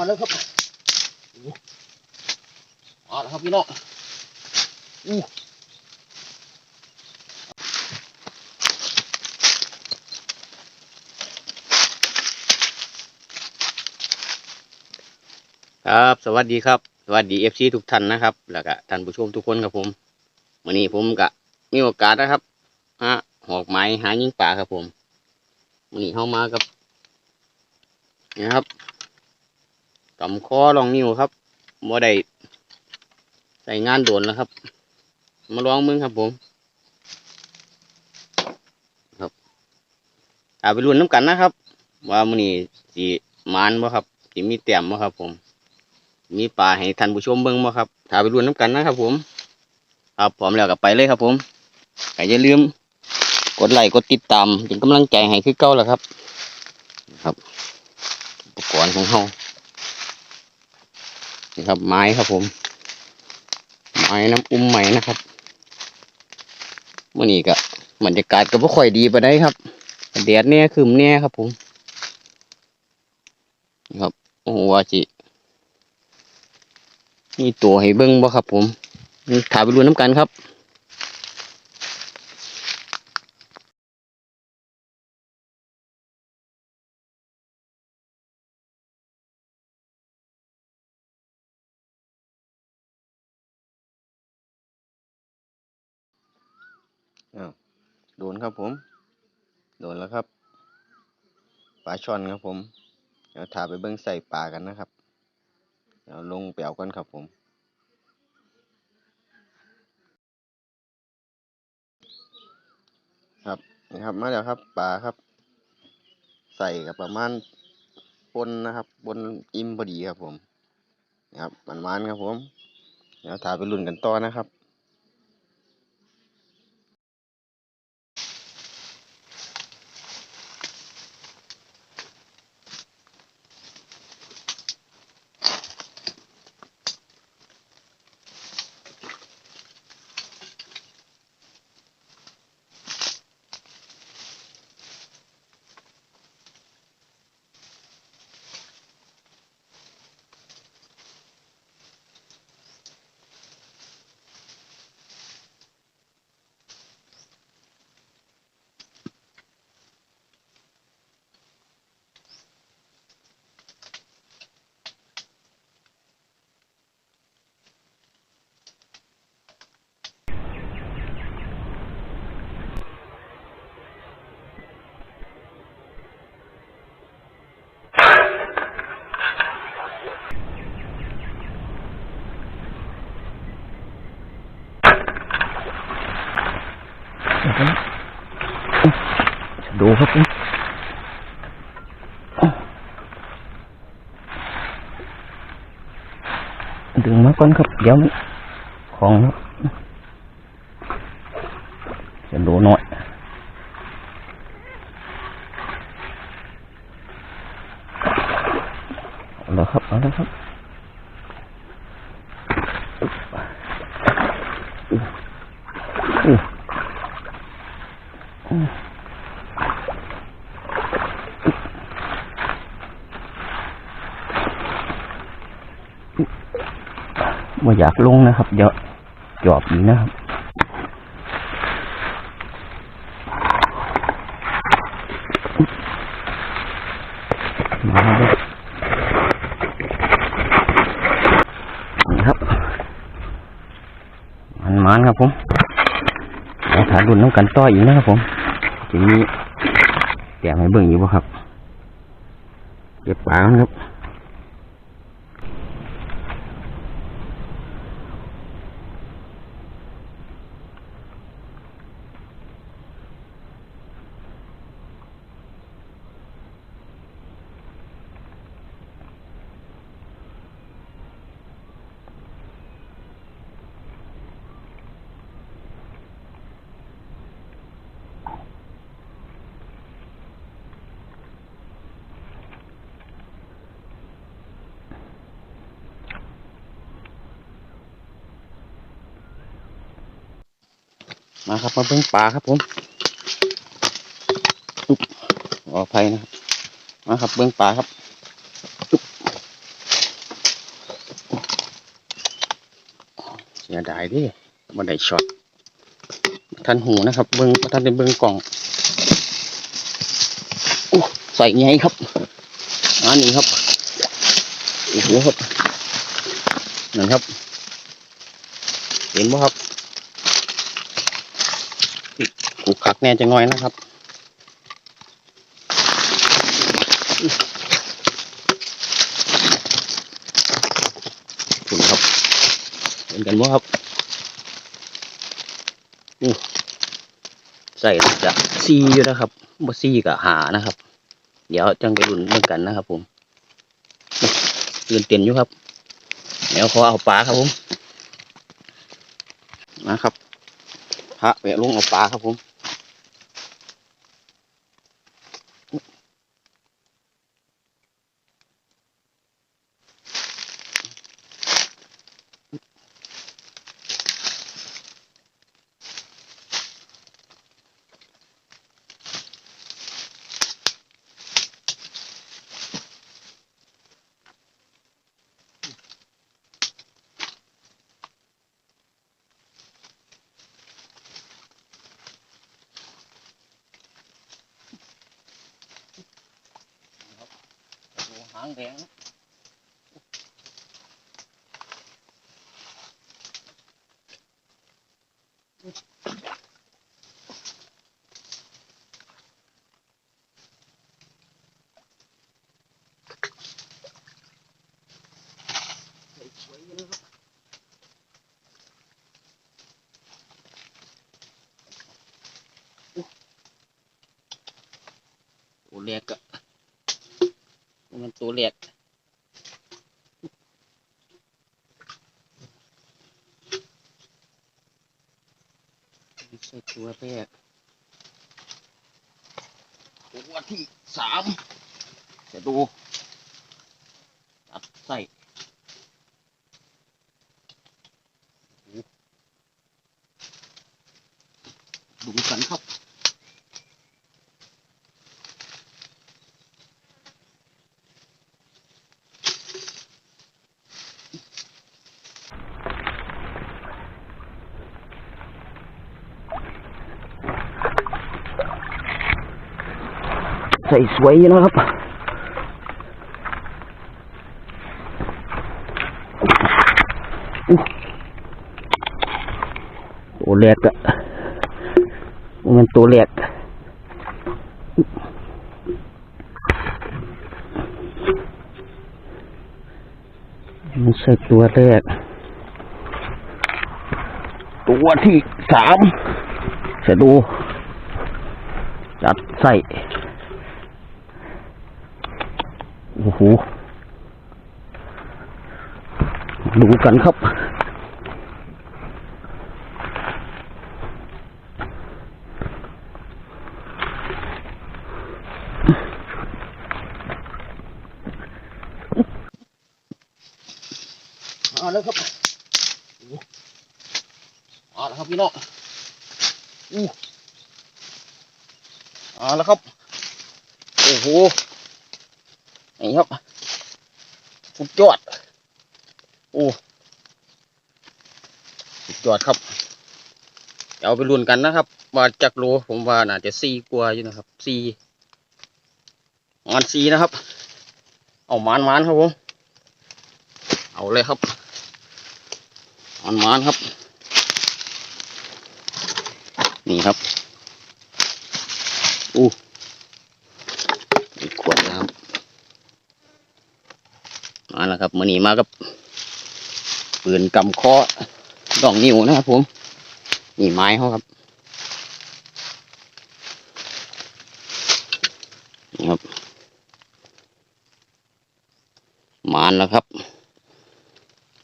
มาแล้วครับมาแล้วครับพี่น้องอู้ครับสวัสดีครับสวัสดีเอฟซีทุกท่านนะครับ แล้วก็ท่านผู้ชมทุกคนครับผมวันนี้ผมก็มีโอกาสนะครับฮะหอกไม้หายิงป่าครับผมวันนี้เข้ามากับนี่นะครับ กำคอลองนิ้วครับบ่ได้ใส่งานโดนแล้วครับ มาลองมึงครับผมครับอาไปลุ้นน้ำกันนะครับ ว่ามือนี้สิมานบ่ครับสิมีแต้มบ่ครับ ผม มีปลาให้ท่านผู้ชมเบิ่งบ่ครับถ้าไปรุ่นน้ำกันนะครับ ผม ครับพร้อมแล้วก็ไปเลยครับ ผมอย่าลืม กดไลค์กดติดตามเป็นกำลังใจให้คือเก่าแล้วครับ ครับอุปกรณ์ของเรา นี่ครับไม้ครับผม ไม้น้ำอุ้มใหม่นะครับมื่อนี้ก็บรรยากาศก็บ่ค่อยดีไปได้ครับแดดเนี่ยคืมเนี่ยครับผมนะครับโอ้โหว่าจิมีตัวให้เบิ้งบ่ครับผมถ่ายไปดูน้ำกันครับ อ้าวโดนครับผม โดนแล้วครับ ปลาช่อนครับผม เดี๋ยวถ่ายไปเบิ้งใส่ปลากันนะครับ เดี๋ยวลงไปเอากันครับผม ครับนี่ครับ มาแล้วครับ ปลาครับ ใส่กับประมาณปนนะครับ บนอิ่มพอดีครับผมนะครับมันมันๆครับผม เดี๋ยวถ่ายไปรุ่นกันต่อนะครับ ดูครับผมดึงมาก่อนครับ เดี๋ยวของจะดูหน่อยเอาละครับเอาละครับอู้อู้อู้ ไม่อยากลงนะครับ เดี๋ยว จอบอีกนะครับมาเลยนี่ครับ มันมันครับผมเดี๋ยวถ่ายรุ่นน้ำกันต่ออีกนะครับผมจะมีแกมให้เบิ่งอยู่บ่ครับ เก็บปลานครับ มาครับมาเพิ่งปลาครับผมอุ๊บขออภัยนะครับมาครับเบื้องปลาครับเสียดายดิบันได้ช็อตทันหูนะครับ เบื้องท่านเป็นเบื้องกล่องอู้ใส่ไงครับอันนี้ครับอีกแล้วครับนั่นครับ เห็นไหมครับ กูคักแน่จะน้อยนะครับคุณครับเห็นกันบ่ครับอู้ใส่จะซีอยู่นะครับบ่ซีกับหานะครับ เดี๋ยวจังไปรุ่นเรื่องกันนะครับ ผมตื่นเต้นอยู่ครับเดี๋ยวขอเอาปลาครับผมนะครับพระแวะลงเอาปลาครับผม หางแดงนะสวยๆอยู่นะครับโอ้เรียกอะ มันตัวเล็กไม่ใช่ตัวแรกตัวที่สามจะดูตัดใส่ดูกันครับ ใส่สวยนะครับตัวแรกอะมันตัวแรกมันใช่ตัวแรก ตัวที่สามจะดูจัดใส่ โอ้โหดูกันครับ เอาแล้วครับโอ้เอาแล้วครับพี่น้องอู้เอาแล้วครับ โอ้โห นี่ครับสุดยอดโอ้สุดยอดครับเอาไปลุ้นกันนะครับว่าจากโลผมว่าน่าจะสี่กว่าอยู่นะครับสี่มันสี่นะครับ เอามานมานครับผมเอาเลยครับมานมานครับ นี่ครับอู้กขวดน้ำ ครับมือนี้มากับปืนกำเคอดองนิ้วนะครับผมนี่ไม้เขาครับนี่ครับมานแล้วครับ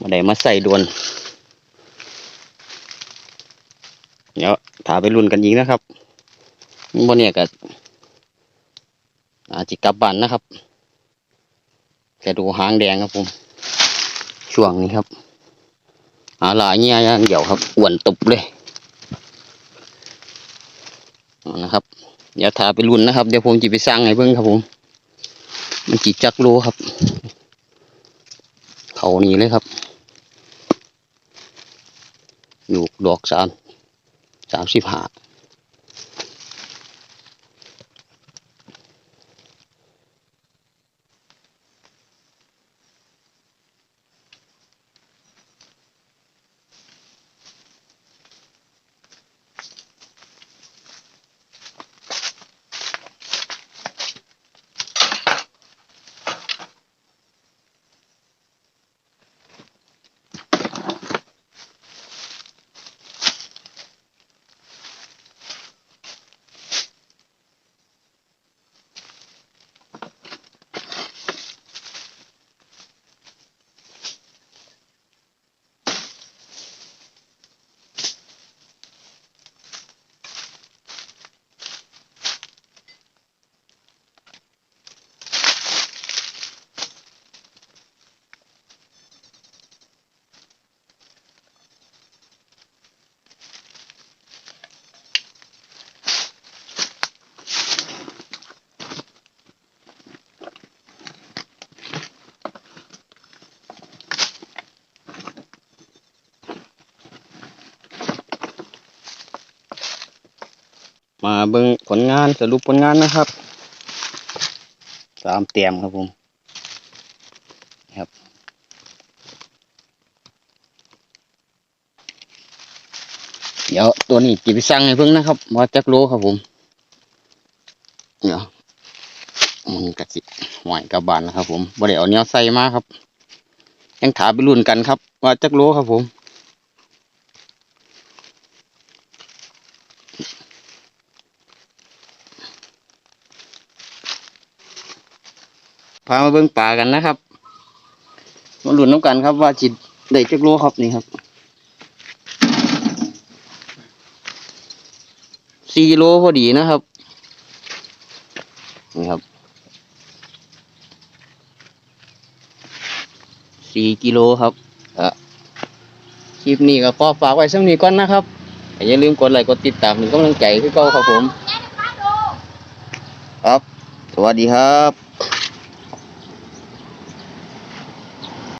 มาได้มาใส่ดวนเดี๋ยวถาไปรุ่นกันยิงนะครับบนเนี่ยก็อาจจะกลับบ้านนะครับ จะดูหางแดงครับผม ช่วงนี้ครับหาหลายเงี้ยย่างเดียวครับอ้วนตุบเลยนะครับเดี๋ยวถาไปรุ่นนะครับ เดี๋ยวผมจะไปสร้างให้เบิ่งครับผม มันจีจักโลครับ เขานี่เลยครับอยู่ดอกสามสามสิบห้า มาเบิ่งผลงานสรุปผลงานนะครับสามเตียมครับผมครับเดี๋ยวตัวนี้จีไปสั่งให้เพิ่งนะครับว่าจักโลครับผมเดี๋ยวมันกระสิหวยกลับานนะครับผมบ่ได้เอาเนี้ยใส่มาครับ ยังถามไปรุ่นกันครับว่าจักโลครับผม พามาเบิ่งป่ากันนะครับมาลุ้นน้ำกันครับว่าจิตได้จักโลครับนี่ครับสี่โลพอดีนะครับนี่ครับสี่กิโลครับอะคลิปนี้ก็ขอฝากไว้สักนี้ก่อนนะครับอย่าลืมกดไลค์กดติดตามเป็นกำลังใจให้เก่าครับผม ครับ สวัสดีครับ